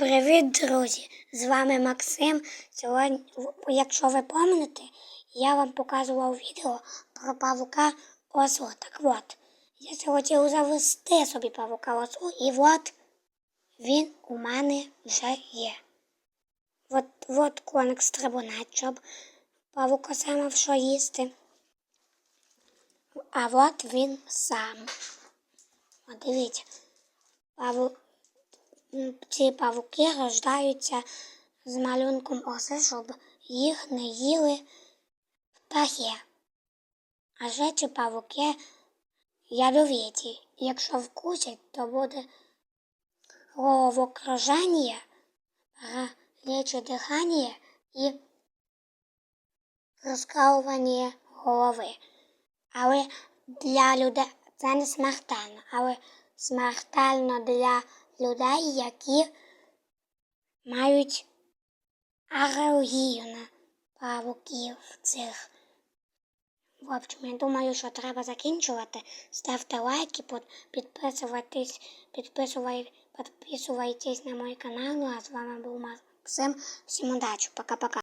привіт, друзі! З вами Максим. Сьогодні, якщо ви пам'ятаєте, я вам показував відео про павука осу. Так от, я захотів завести собі павука осу, і от він у мене вже є. От, от коник стрибунець, щоб павука саме в що їсти. А от він сам. От дивіться, паву... ці павуки рождаються з малюнком оси, щоб їх не їли птахи. А ще ці павуки ядовиті. Якщо вкусять, то буде головокруження, гаряче дихання і розкалування голови. Але для людей це не смертельно, але смертельно для людей, які мають алергію на павуків цих. В общем, я думаю, що треба закінчувати. Ставте лайки, підписуйтесь, підписуй- підписуйтесь на мій канал. Ну, а з вами був Максим. Всім удачі. Пока-пока.